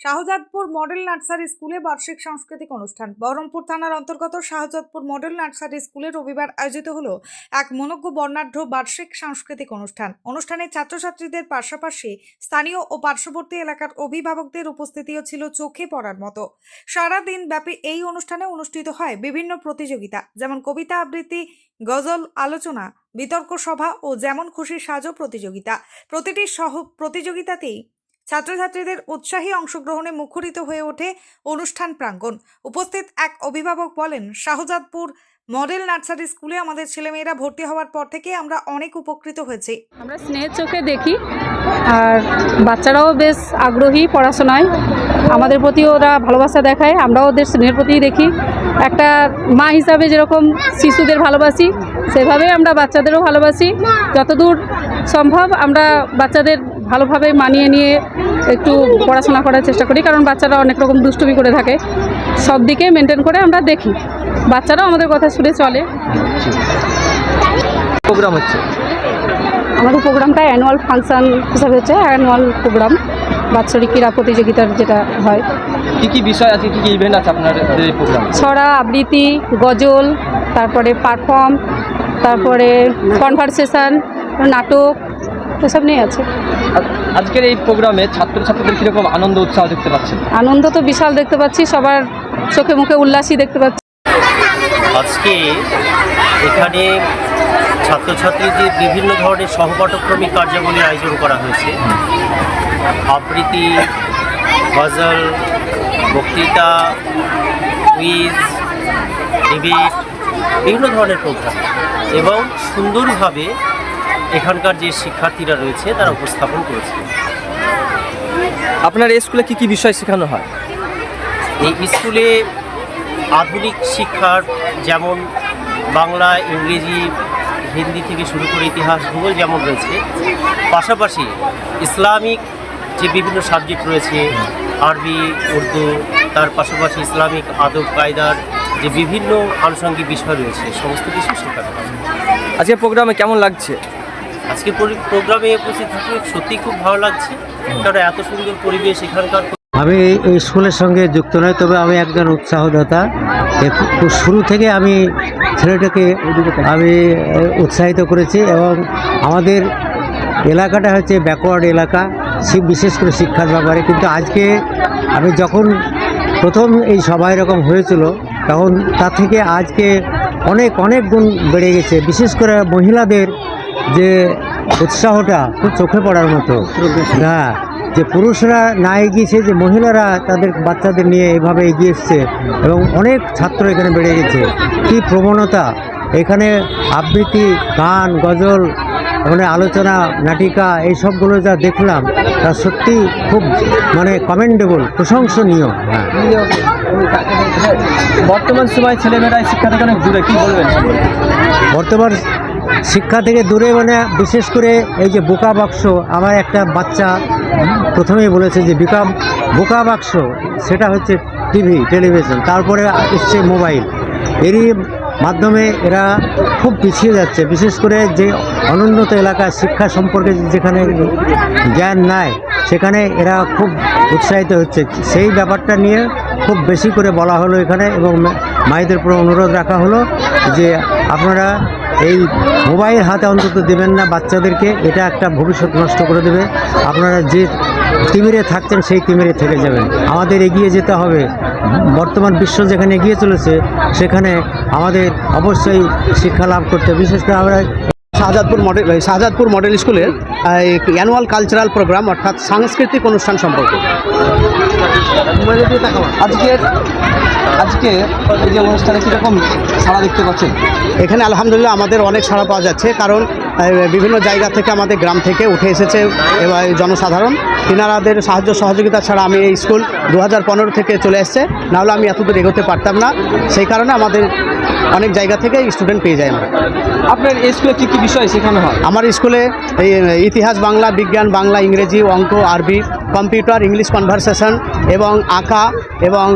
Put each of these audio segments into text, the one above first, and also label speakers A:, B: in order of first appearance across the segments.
A: Shahzadpur model nursery স্কুলে বার্ষিক সাংস্কৃতিক অনুষ্ঠান। বহরমপুর থানার অন্তর্গত শাহজাদপুর মডেল নার্সারি স্কুলে রবিবার আয়োজিত হলো এক মনজ্ঞ বর্ণাঢ্য বার্ষিক সাংস্কৃতিক অনুষ্ঠান। অনুষ্ঠানে ছাত্রছাত্রীদের পাশাপাশি স্থানীয় ও পার্শ্ববর্তী এলাকার অভিভাবকদের উপস্থিতিও ছিল চোখে পড়ার মতো। সারা দিন ব্যাপী এই অনুষ্ঠানে অনুষ্ঠিত হয় বিভিন্ন প্রতিযোগিতা, যেমন কবিতা আবৃত্তি, গজল আলোচনা, বিতর্ক সভা ও যেমন খুশি সাজো প্রতিযোগিতা। প্রতিটি সহ, প্রতিযোগিতাতেই ছাত্রছাত্রীদের উৎসাহী অংশগ্রহণে মুখরিত হয়ে ওঠে অনুষ্ঠান প্রাঙ্গণ। উপস্থিত এক অভিভাবক বলেন, শাহজাদপুর মডেল নার্সারি স্কুলে আমাদের ছেলেমেয়েরা ভর্তি হওয়ার পর থেকে আমরা অনেক উপকৃত হয়েছি।
B: আমরা স্নেহের চোখে দেখি, আর বাচ্চারাও বেশ আগ্রহী পড়াশোনায়। আমাদের প্রতি ওরা ভালোবাসা দেখায়, আমরাও ওদের স্নেহের প্রতিই দেখি। একটা মা হিসাবে যেরকম শিশুদের ভালোবাসি, সেভাবে আমরা বাচ্চাদেরও ভালোবাসি। যতদূর সম্ভব আমরা বাচ্চাদের ভালোভাবে মানিয়ে নিয়ে একটু পড়াশোনা করার চেষ্টা করি কারণ বাচ্চারা অনেক রকম দুষ্টুমি করে থাকে। সব দিকে মেনটেন করে আমরা দেখি। বাচ্চারাও আমাদের কথা শুনে চলে।
C: প্রোগ্রাম হচ্ছে?
B: আমাদের প্রোগ্রামটা অ্যানুয়াল ফাংশন হিসাবে হচ্ছে অ্যানুয়াল প্রোগ্রাম। বাৎসরিক ক্রীড়া প্রতিযোগিতার যেটা হয়।
C: কি কি বিষয় আছে কি কি ইভেন্ট আছে আপনাদের এই প্রোগ্রাম?
B: ছড়া আবৃত্তি গজল তারপরে পারফর্ম তারপরে কনভারসেশন নাটক এসব নিয়ে আছে।
C: আজকের এই প্রোগ্রামে ছাত্রছাত্রীদের কীরকম আনন্দ উৎসাহ দেখতে পাচ্ছেন?
B: আনন্দ তো বিশাল দেখতে পাচ্ছি সবার চোখে মুখে উল্লাসই দেখতে পাচ্ছি।
D: আজকে এখানে ছাত্রছাত্রীদের বিভিন্ন ধরনের সহপাঠক্রমিক কার্যাবলীর আয়োজন করা হয়েছে। আবৃত্তি গজল বক্তৃতা কুইজ ডিবেট বিভিন্ন ধরনের প্রোগ্রাম এবং সুন্দরভাবে এখানকার যে শিক্ষার্থীরা রয়েছে তারা উপস্থাপন করেছে।
C: আপনার এই স্কুলে কি কি বিষয় শেখানো হয়?
D: এই স্কুলে আধুনিক শিক্ষার যেমন বাংলা ইংরেজি হিন্দি থেকে শুরু করে ইতিহাস ভূগোল যেমন রয়েছে পাশাপাশি ইসলামিক যে বিভিন্ন সাবজেক্ট রয়েছে আরবি উর্দু তার পাশাপাশি ইসলামিক আদব কায়দার যে বিভিন্ন আনুষঙ্গিক বিষয় রয়েছে সমস্ত কিছু শেখানো হয়।
C: আজকের প্রোগ্রামে কেমন লাগছে?
D: আজকে প্রোগ্রামে উপস্থিত থাকলে সত্যি খুব ভালো লাগছে। কারণ এত সুন্দর পরিবেশ এখানকার
E: আমি এই স্কুলের সঙ্গে যুক্ত নই, তবে আমি একজন উৎসাহদাতা। শুরু থেকে আমি ছেলেটাকে আমি উৎসাহিত করেছি এবং আমাদের এলাকাটা হচ্ছে ব্যাকওয়ার্ড এলাকা বিশেষ করে শিক্ষার ব্যাপারে। কিন্তু আজকে আমি যখন প্রথম এই সবাই এরকম হয়েছিল, তখন তার থেকে আজকে অনেক অনেক গুণ বেড়ে গেছে। বিশেষ করে মহিলাদের যে উৎসাহটা খুব চোখে পড়ার মতো। হ্যাঁ যে পুরুষরা না এগিয়েছে যে মহিলারা তাদের বাচ্চাদের নিয়ে এভাবে এগিয়ে এসছে এবং অনেক ছাত্র এখানে বেড়ে গেছে। কি প্রবণতা! এখানে আবৃত্তি গান গজল মানে আলোচনা নাটিকা এই সবগুলো যা দেখলাম তা সত্যি খুব মানে কমেন্ডেবল প্রশংসনীয়। হ্যাঁ।
C: বর্তমান সময় ছেলেমেয়েরা শিক্ষা থেকে অনেক দূরে কি বলবেন?
E: বর্তমান শিক্ষা থেকে দূরে মানে বিশেষ করে এই যে বোকা বাক্স, আমার একটা বাচ্চা প্রথমেই বলেছে যে বিকা বোকা বাক্স, সেটা হচ্ছে টিভি টেলিভিশন তারপরে এসছে মোবাইল এরই মাধ্যমে এরা খুব পিছিয়ে যাচ্ছে, বিশেষ করে যে অনুন্নত এলাকার শিক্ষা সম্পর্কে যেখানে জ্ঞান নাই, সেখানে এরা খুব উৎসাহিত হচ্ছে। সেই ব্যাপারটা নিয়ে খুব বেশি করে বলা হলো এখানে এবং মায়েদের উপর অনুরোধ রাখা হলো যে আপনারা এই মোবাইল হাতে অন্তত দেবেন না বাচ্চাদেরকে, এটা একটা ভবিষ্যৎ নষ্ট করে দেবে। আপনারা যে তিমিরে থাকতেন সেই তিমিরে থেকে যাবেন। আমাদের এগিয়ে যেতে হবে। বর্তমান বিশ্ব যেখানে এগিয়ে চলেছে, সেখানে আমাদের অবশ্যই শিক্ষা লাভ করতে বিশেষ করে আমরা
F: শাহজাদপুর মডেল শাহজাদপুর মডেল স্কুলের অ্যানুয়াল কালচারাল প্রোগ্রাম অর্থাৎ সাংস্কৃতিক অনুষ্ঠান সম্পর্কে।
C: আজকে আজকে এই যে অনুষ্ঠানে কীরকম সাড়া দেখতে পাচ্ছেন?
F: এখানে আলহামদুলিল্লাহ আমাদের অনেক সাড়া পাওয়া যাচ্ছে কারণ বিভিন্ন জায়গা থেকে আমাদের গ্রাম থেকে উঠে এসেছে এবার জনসাধারণ। তিনারাদের সাহায্য সহযোগিতা ছাড়া আমি এই স্কুল দু হাজার পনেরো থেকে চলে এসছে। নাহলে আমি এতদূর এগোতে পারতাম না। সেই কারণে আমাদের অনেক জায়গা থেকে স্টুডেন্ট পেয়ে যায় আমরা।
C: আপনার এই স্কুলে কী কী বিষয় শেখানো হয়?
F: আমার স্কুলে এই ইতিহাস বাংলা বিজ্ঞান বাংলা ইংরেজি অঙ্ক আরবি কম্পিউটার ইংলিশ কনভারসেশন এবং আঁকা এবং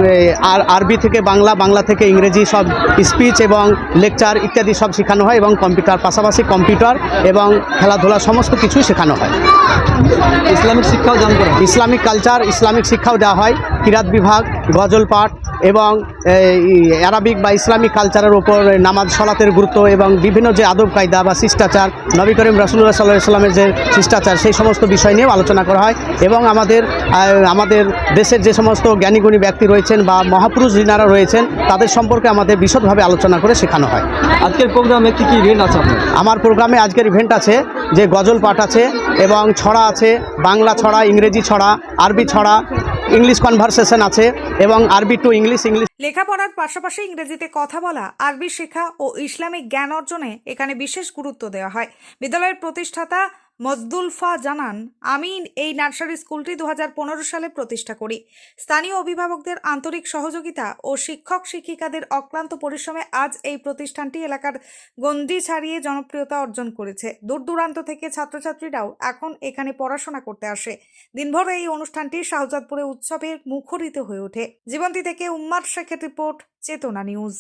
F: আর আরবি থেকে বাংলা বাংলা থেকে ইংরেজি সব স্পিচ এবং লেকচার ইত্যাদি সব শেখানো হয় এবং কম্পিউটার পাশাপাশি কম্পিউটার এবং খেলাধুলা সমস্ত কিছুই শেখানো হয়।
C: ইসলামিক শিক্ষাও দান করা
F: ইসলামিক কালচার ইসলামিক শিক্ষাও দেওয়া হয়। কিরাত বিভাগ গজল পাঠ এবং অ্যারাবিক বা ইসলামিক কালচারের উপর নামাজ সলাতের গুরুত্ব এবং বিভিন্ন যে আদব কায়দা বা শিষ্টাচার নবী করিম রাসুল্লাহ সাল্লাহ সাল্লামের যে শিষ্টাচার সেই সমস্ত বিষয় নিয়েও আলোচনা করা হয় এবং আমাদের আমাদের দেশের যে সমস্ত জ্ঞানীগুণী ব্যক্তি রয়েছেন বা মহাপুরুষ যিনারা রয়েছেন তাদের সম্পর্কে আমাদের বিশদভাবে আলোচনা করে শেখানো হয়।
C: আজকের প্রোগ্রামে কী কী ইভেন্ট আছে
F: আমার প্রোগ্রামে আজকের ইভেন্ট আছে যে গজল পাঠ আছে এবং ছড়া আছে বাংলা ছড়া ইংরেজি ছড়া আরবি ছড়া ইংলিশ কনভারসেশন আছে এবং আরবি টু ইংলিশ ইংলিশ।
A: লেখাপড়ার পাশাপাশি ইংরেজিতে কথা বলা, আরবি শেখা ও ইসলামিক জ্ঞান অর্জনে এখানে বিশেষ গুরুত্ব দেওয়া হয়। বিদ্যালয়ের প্রতিষ্ঠাতা মজদুলফা জানান, আমি এই নার্সারি স্কুলটি দু হাজার পনেরো সালে প্রতিষ্ঠা করি। স্থানীয় অভিভাবকদের আন্তরিক সহযোগিতা ও শিক্ষক শিক্ষিকাদের অক্লান্ত পরিশ্রমে আজ এই প্রতিষ্ঠানটি এলাকার গন্ডি ছাড়িয়ে জনপ্রিয়তা অর্জন করেছে। দূর দূরান্ত থেকে ছাত্রছাত্রীরাও এখন এখানে পড়াশোনা করতে আসে। দিনভর এই অনুষ্ঠানটি শাহজাদপুরে উৎসবের মুখরিত হয়ে ওঠে। জীবন্তী থেকে উম্মার শেখের রিপোর্ট, চেতনা নিউজ।